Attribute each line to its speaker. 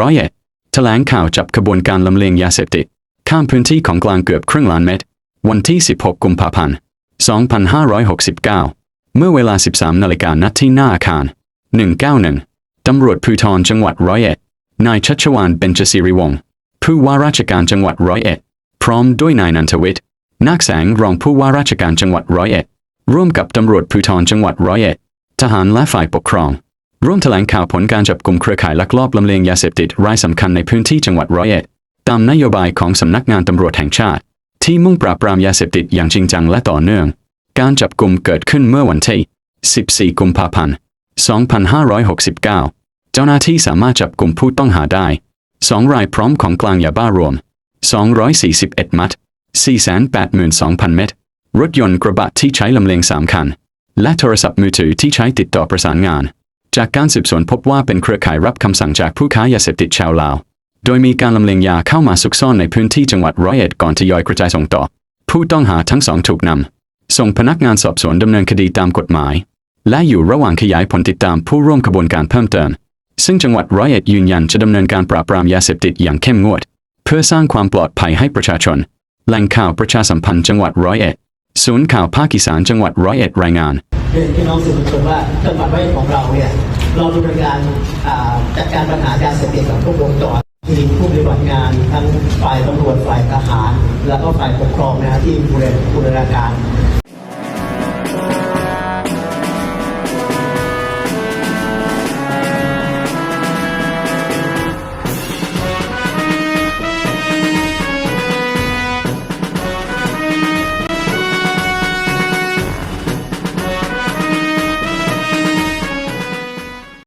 Speaker 1: ร้อยเอ็ดแถลงข่าวจับขบวนการลำเลียงยาเสพติด ข้ามพื้นที่ของกลางเกือบครึ่งล้านเม็ดวันที่ 16 กุมภาพันธ์ 2569 เมื่อเวลา 13 นาฬิกานัดที่หน้าอาคาร 191 ตำรวจภูธรจังหวัดร้อยเอ็ด นายชัชวานเบญจศิริวงศ์ ผู้ว่าราชการจังหวัดร้อยเอ็ด พร้อมด้วยนายนันทวิทย์นาคแสงรองผู้ว่าราชการจังหวัดร้อยเอ็ด ร่วมกับตำรวจภูธรจังหวัดร้อยเอ็ด ทหารและฝ่ายปกครอง ร่วมแถลงข่าวผลการจับกลุ่มเครือข่ายลักลอบลำเลียงยาเสพติดรายสำคัญในพื้นที่จังหวัดร้อยเอ็ด ตามนโยบายของสำนักงานตำรวจแห่งชาติ ที่มุ่งปราบปรามยาเสพติดอย่างจริงจังและต่อเนื่อง การจับกลุ่มเกิดขึ้นเมื่อวันที่ 14 กุมภาพันธ์ 2569 เจ้าหน้าที่สามารถจับกลุ่มผู้ต้องหาได้ 2 รายพร้อมของกลางยาบ้ารวม 241 มัด 482,000 เม็ด รถยนต์กระบะที่ใช้ลำเลียง3คัน และโทรศัพท์มือถือที่ใช้ติดต่อประสานงาน จากการสืบสวนพบว่าเป็นเครือข่ายรับคำสั่งจากผู้ค้ายาเสพติดชาวลาว โดยมีการลำเลียงยาเข้ามาซุกซ่อนในพื้นที่จังหวัดร้อยเอ็ดก่อนทยอยกระจายส่งต่อ ผู้ต้องหาทั้งสองถูกนำ ส่งพนักงานสอบสวนดำเนินคดีตามกฎหมาย และอยู่ระหว่างขยายผลติดตามผู้ร่วมขบวนการเพิ่มเติม ซึ่งจังหวัดร้อยเอ็ดยืนยันจะดำเนินการปราบปรามยาเสพติดอย่างเข้มงวด เพื่อสร้างความปลอดภัยให้ประชาชนแหล่งข่าวประชาสัมพันธ์จังหวัดร้อยเอ็ดศูนย์ข่าวภาคอีสานจังหวัดร้อยเอ็ดรายงาน
Speaker 2: เรียนพี่น้องสื่อมวลชนว่าจังหวัดร้อยเอ็ดของเราเนี่ยเราดำเนินการจัดการปัญหายาเสพติดกับทุกวงจรมีผู้ปฏิบัติงานทั้งฝ่ายตำรวจฝ่ายทหาร แล้วก็ฝ่ายปกครองนะที่บูรณบูรณาการ